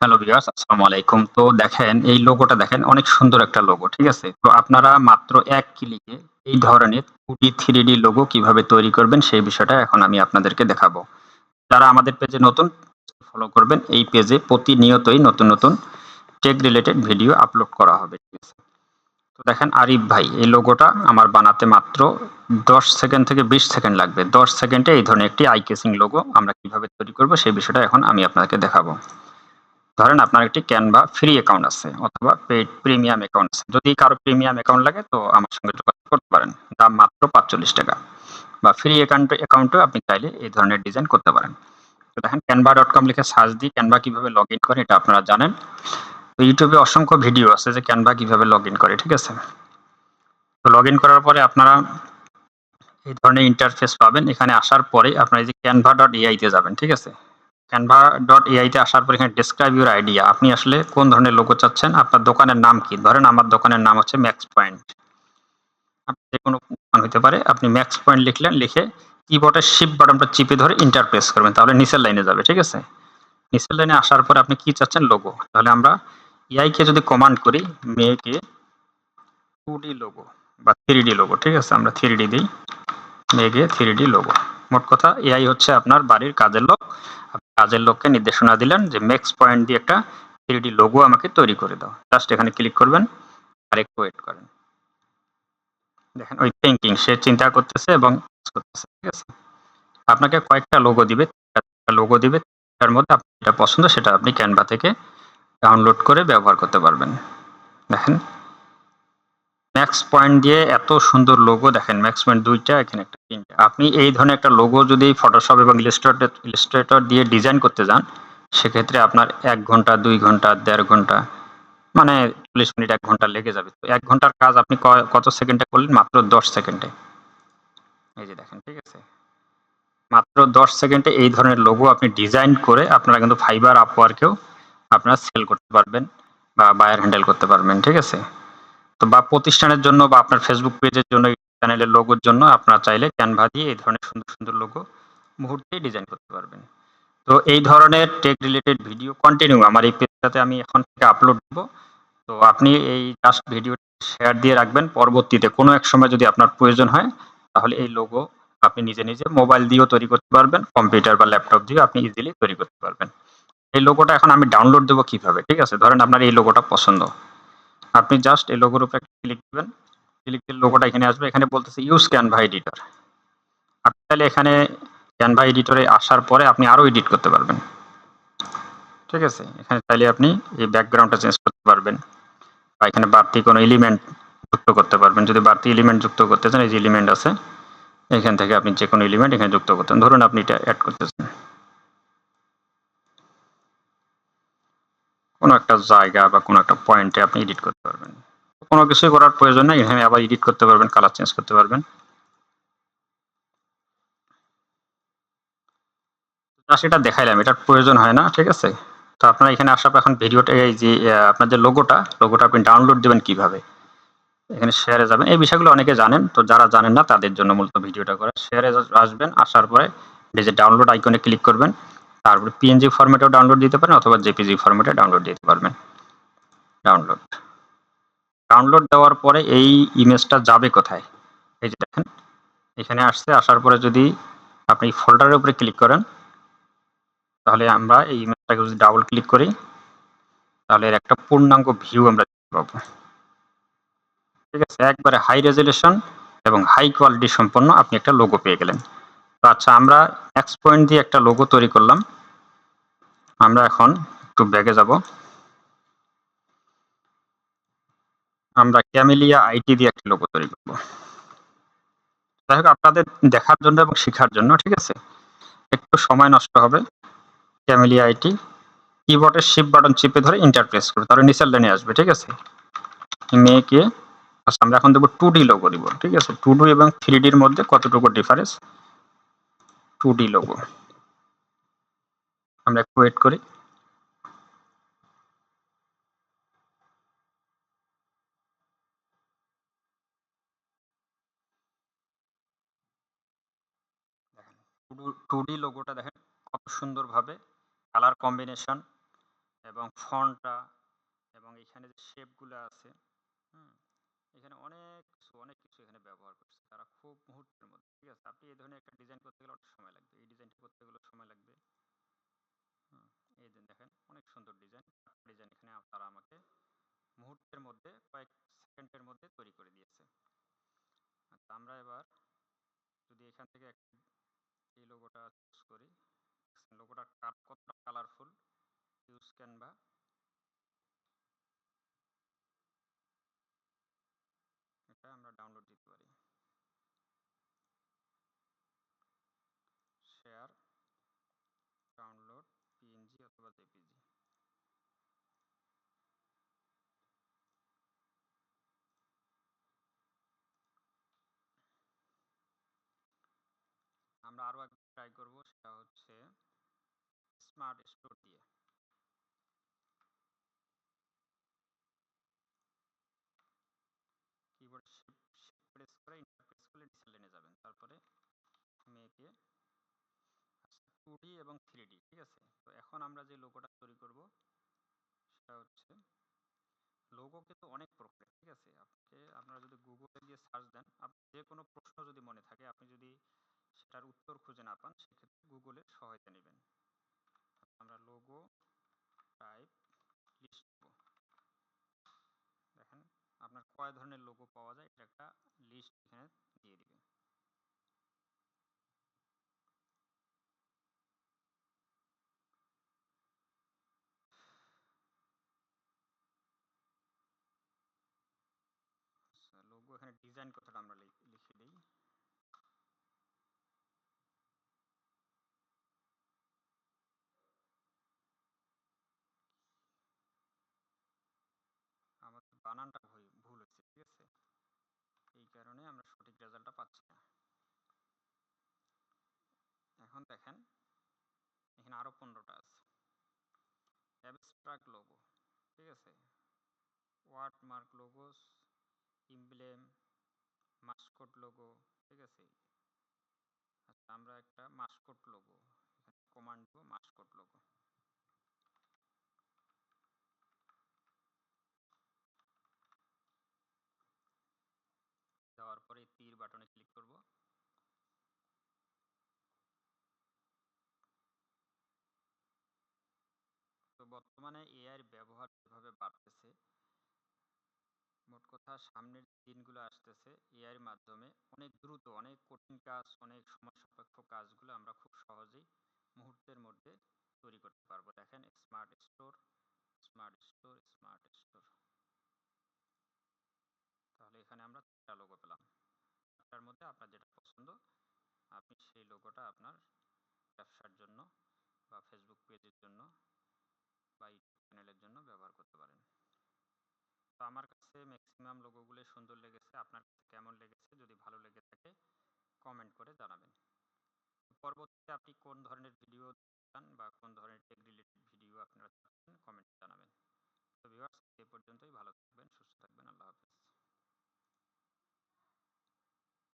Hello viewers, আসসালামু আলাইকুম। তো দেখেন, এই লোগোটা দেখেন, অনেক সুন্দর একটা লোগো, ঠিক আছে? তো আপনারা মাত্র এক ক্লিকে এই ধরনের টুডি থ্রি ডি লোগো কীভাবে তৈরি করবেন সেই বিষয়টা এখন আমি আপনাদেরকে দেখাবো। যারা আমাদের পেজে নতুন, ফলো করবেন। এই পেজে প্রতিনিয়তই নতুন নতুন টেক রিলেটেড ভিডিও আপলোড করা হবে, ঠিক আছে? তো দেখেন, আরিফ ভাই, এই লোগোটা আমার বানাতে মাত্র দশ সেকেন্ড থেকে বিশ সেকেন্ড লাগবে। দশ সেকেন্ডে এই ধরনের একটি আই কেসিং লোগো আমরা কীভাবে তৈরি করব সেই বিষয়টা এখন আমি আপনাকে দেখাবো। ধরেন আপনার একটি ক্যানভা ফ্রি অ্যাকাউন্ট আছে অথবা পেড প্রিমিয়াম অ্যাকাউন্ট আছে। যদি কারও প্রিমিয়াম অ্যাকাউন্ট লাগে তো আমার সঙ্গে যোগাযোগ করতে পারেন। দাম মাত্র পাঁচচল্লিশ টাকা। বা ফ্রি অ্যাকাউন্ট অ্যাকাউন্টেও আপনি চাইলে এই ধরনের ডিজাইন করতে পারেন। তো দেখেন ক্যানভা ডট কম লিখে সার্চ দিই ক্যানভা কীভাবে লগ ইন করে এটা আপনারা জানেন। তো ইউটিউবে অসংখ্য ভিডিও আছে যে ক্যানভা কীভাবে লগ ইন করে, ঠিক আছে? তো লগ ইন করার পরে আপনারা এই ধরনের ইন্টারফেস পাবেন। এখানে আসার পরে আপনারা এই যে ক্যানভা ডট এআইতে যাবেন, ঠিক আছে? ক্যানভা ডট এআইতে আসার পর এখানে ডিসক্রাইব ইউর আইডিয়া আপনি আসলে কোন ধরনের লোগো চাচ্ছেন? আপনার দোকানের নাম কি? ধরেন আমার দোকানের নাম হচ্ছে ম্যাক্স পয়েন্ট যে কোনো দোকান হতে পারে, আপনি ম্যাক্স পয়েন্ট লিখলেন, লিখে কিবোর্ডের শিপ বাটনটা চিপে ধরে ইন্টার প্রেস করবেন, তাহলে নিচের লাইনে যাবে, ঠিক আছে? নিচের লাইনে আসার পর আপনি কি চাচ্ছেন? লোগো তাহলে আমরা এআইকে যদি কমান্ড করি, মেয়েকে টু ডি লোগো বা থ্রি ডি লোগো ঠিক আছে? আমরা থ্রি ডি দিই মেঘে থ্রি ডি লোগো মোট কথা, এআই হচ্ছে আপনার বাড়ির কাজের লোক। কাজের লোককে নির্দেশনা দিলেন যে মেক্স পয়েন্ট দিয়ে একটা থ্রি লোগো আমাকে তৈরি করে দাও। জাস্ট এখানে ক্লিক করবেন আর একটু ওয়েট করেন। দেখেন, ওই থিঙ্কিং সে চিন্তা করতেছে এবং করতেছে, ঠিক আছে? আপনাকে কয়েকটা লোগো দিবে লোগো দিবে তার মধ্যে আপনার যেটা পছন্দ সেটা আপনি ক্যানভা থেকে ডাউনলোড করে ব্যবহার করতে পারবেন। দেখেন ম্যাক্স পয়েন্ট দিয়ে এত সুন্দর লোগো দেখেন ম্যাক্স পয়েন্ট দুইটা, এখানে একটা তিনটা। আপনি এই ধরনের একটা লোগো যদি ফটোশপ এবং ইলিস্ট্রেটর ইলিস্ট্রেটর দিয়ে ডিজাইন করতে যান, সেক্ষেত্রে আপনার এক ঘণ্টা, দুই ঘণ্টা, দেড় ঘণ্টা মানে চল্লিশ মিনিট, এক ঘণ্টা লেগে যাবে। তো এক ঘণ্টার কাজ আপনি কত সেকেন্ডে করলেন? মাত্র দশ সেকেন্ডে। এই যে দেখেন, ঠিক আছে? মাত্র দশ সেকেন্ডে এই ধরনের লোগো আপনি ডিজাইন করে আপনারা কিন্তু ফাইবার আপওয়ার্কেও আপনারা সেল করতে পারবেন বা বায়ার হ্যান্ডেল করতে পারবেন, ঠিক আছে? তো বা প্রতিষ্ঠানের জন্য বা আপনার ফেসবুক পেজের জন্য চ্যানেলের লোগোর জন্য আপনারা চাইলে ক্যানভা দিয়ে এই ধরনের সুন্দর সুন্দর লোগো মুহূর্তেই ডিজাইন করতে পারবেন। তো এই ধরনের টেক রিলেটেড ভিডিও কন্টিনিউ আমার এই পেজটাতে আমি এখন থেকে আপলোড দেবো। তো আপনি এই জাস্ট ভিডিও শেয়ার দিয়ে রাখবেন। পরবর্তীতে কোনো এক সময় যদি আপনার প্রয়োজন হয়, তাহলে এই লোগো আপনি নিজে নিজে মোবাইল দিয়েও তৈরি করতে পারবেন। কম্পিউটার বা ল্যাপটপ দিয়েও আপনি ইজিলি তৈরি করতে পারবেন। এই লোগোটা এখন আমি ডাউনলোড দেবো কীভাবে? ঠিক আছে? ধরেন আপনার এই লোগোটা পছন্দ। আপনি জাস্ট এই লোগোর উপরে ক্লিক দিবেন। ক্লিক দিলে লোগোটা এখানে আসবে। এখানে বলতেছে ইউজ ক্যানভা এডিটর আপনি তাহলে এখানে ক্যানভা এডিটরে আসার পরে আপনি আরও এডিট করতে পারবেন। ঠিক আছে? এখানে চাইলে আপনি এই ব্যাকগ্রাউন্ডটা চেঞ্জ করতে পারবেন। বা এখানে বাড়তি কোনো এলিমেন্ট যুক্ত করতে পারবেন। যদি বাড়তি এলিমেন্ট যুক্ত করতে চান, এই যে এলিমেন্ট আছে, এখান থেকে আপনি যে কোনো এলিমেন্ট এখানে যুক্ত করতেন ধরুন আপনি এটা অ্যাড করতেছেন। কোনো একটা জায়গা বা কোনো একটা পয়েন্টে আপনি এডিট করতে পারবেন। কোনো কিছুই করার প্রয়োজন নেই, এখানে আবার এডিট করতে পারবেন কালার চেঞ্জ করতে পারবেন। সেটা দেখাইলাম, এটার প্রয়োজন হয় না, ঠিক আছে? তো আপনারা এখানে আসার পর এখন ভিডিওটা, এই যে আপনার যে লোগোটা লোগোটা আপনি ডাউনলোড দেবেন কীভাবে? এখানে শেয়ারে যাবেন। এই বিষয়গুলো অনেকে জানেন, তো যারা জানেন না, তাদের জন্য মূলত ভিডিওটা করা। শেয়ারে আসবেন, আসার পরে যে ডাউনলোড আইকনে ক্লিক করবেন। তারপরে পিএনজি ফরম্যাটেও ডাউনলোড দিতে পারেন অথবা জেপিজি ফরম্যাটে ডাউনলোড দিতে পারবেন। ডাউনলোড ডাউনলোড দেওয়ার পরে এই ইমেজটা যাবে কোথায়? এই যে দেখেন, এখানে আসছে, আসার পরে যদি আপনি ফোল্ডারের উপরে ক্লিক করেন, তাহলে আমরা এই ইমেজটাকে যদি ডাবল ক্লিক করি, তাহলে এর একটা পূর্ণাঙ্গ ভিউ আমরা পাবো। ঠিক আছে, একবারে হাই রেজলিউশন এবং হাই কোয়ালিটি সম্পন্ন আপনি একটা লোগো পেয়ে গেলেন। তো আচ্ছা আমরা এক্স পয়েন্ট দিয়ে একটা লোগো তৈরি করলাম। আমরা এখন একটু ব্যাগে যাব। আমরা ক্যামেলিয়া আইটি দিয়ে একটা লোগো তৈরি করব। যাই হোক, আপনাদের দেখার জন্য এবং শেখার জন্য, ঠিক আছে? একটু সময় নষ্ট হবে। ক্যামেলিয়া আইটি কিবোর্ডের শিপ বাটন চিপে ধরে ইন্টারপ্রেস করবে তাহলে নিচের লাইনে আসবে, ঠিক আছে? মেয়েকে আচ্ছা আমরা এখন দেবো টু ডি লোগো দিব, ঠিক আছে? টু ডি এবং থ্রি ডির মধ্যে কতটুকু ডিফারেন্স টু ডি লোগো আমরা একটু ওয়েট করি। টু ডি লোগোটা দেখেন, কত সুন্দরভাবে কালার কম্বিনেশন এবং ফন্টটা এবং এখানে যে শেপগুলো আছে এখানে অনেক কিছু অনেক কিছু এখানে ব্যবহার করছে তারা খুব মুহূর্তের মধ্যে, ঠিক আছে? আপনি এই ধরনের একটা ডিজাইন করতে গেলে অনেক সময় লাগবে, এই ডিজাইনটা করতে গেলে সময় লাগবে। হুম, এই যে দেখেন, অনেক সুন্দর ডিজাইন। ডিজাইন এখানে তারা আমাকে মুহূর্তের মধ্যে, কয়েক সেকেন্ডের মধ্যে তৈরি করে দিয়েছে। আচ্ছা আমরা এবার যদি এখান থেকে এই লোগোটা চুজ করি। লোগোটা কতটা কালারফুল ইউজ ক্যানভা এটা আমরা ডাউনলোড দিতে পারি শেয়ার ডাউনলোড পিএনজি অথবা আমরা আরও একবার ট্রাই করব, সেটা হচ্ছে স্মার্ট স্টোর দিয়ে। কিবোর্ড শিফট প্রেস করে ইন্টার প্রেস করলে নিচের লাইনে যাবেন। তারপরে ডি এবং থ্রি ঠিক আছে? তো এখন আমরা যে লোগোটা তৈরি করব, সেটা হচ্ছে লোগো কিন্তু অনেক প্রকারের, ঠিক আছে? আপনাকে, আপনারা যদি গুগলে গিয়ে সার্চ দেন আপনি যে কোনো প্রশ্ন যদি মনে থাকে, আপনি যদি সেটার উত্তর খুঁজে না পান, সেক্ষেত্রে গুগলের সহায়তা নেবেন। আমরা লোগো টাইপ লিস্ট দেখেন, আপনার কয় ধরনের লোগো পাওয়া যায়? এটা একটা লিস্ট এখানে দিয়ে দিবে। এখানে ডিজাইন কথাটা আমরা লিখে দিই। আমাদের বানানটা ভুল হচ্ছে ঠিক আছে? এই কারণে আমরা সঠিক রেজাল্টটা পাচ্ছি না। এখন দেখেন, এখানে আরও পনেরোটা আছে। অ্যাবস্ট্রাক্ট লোগো ঠিক আছে? Wordmark logos emblem mascot logo ঠিক আছে? আচ্ছা আমরা একটা মাস্কট লোগো এখানে কমান্ড দেবো মাস্কট লোগো দেওয়ার পরে তীর বাটনে ক্লিক করব। তো বর্তমানে এআইয়ের ব্যবহার যেভাবে বাড়তেছে। মোট কথা সামনের দিনগুলো আসতেছে এআইয়ের মাধ্যমে অনেক দ্রুত, অনেক কঠিন কাজ, অনেক সমস্যাপেক্ষ কাজগুলো আমরা খুব সহজেই মুহূর্তের মধ্যে তৈরি করতে পারব। দেখেন smart store smart store smart store তাহলে এখানে আমরা চারটা লোগো পেলাম। চারটার মধ্যে আপনার যেটা পছন্দ, আপনি সেই লোগোটা আপনার ব্যবসার জন্য বা ফেসবুক পেজের জন্য বা ইউটিউব চ্যানেলের জন্য ব্যবহার করতে পারেন। তো আমার কাছে ম্যাক্সিমাম লোগোগুলোই সুন্দর লেগেছে। আপনার কাছে কেমন লেগেছে? যদি ভালো লেগে থাকে কমেন্ট করে জানাবেন। পরবর্তীতে আপনি কোন ধরনের ভিডিও চান বা কোন ধরনের টেক রিলেটেড ভিডিও আপনারা চান কমেন্টে জানাবেন। তো ভিউয়ার্স এ পর্যন্তই। ভালো থাকবেন, সুস্থ থাকবেন। আল্লাহ হাফেজ।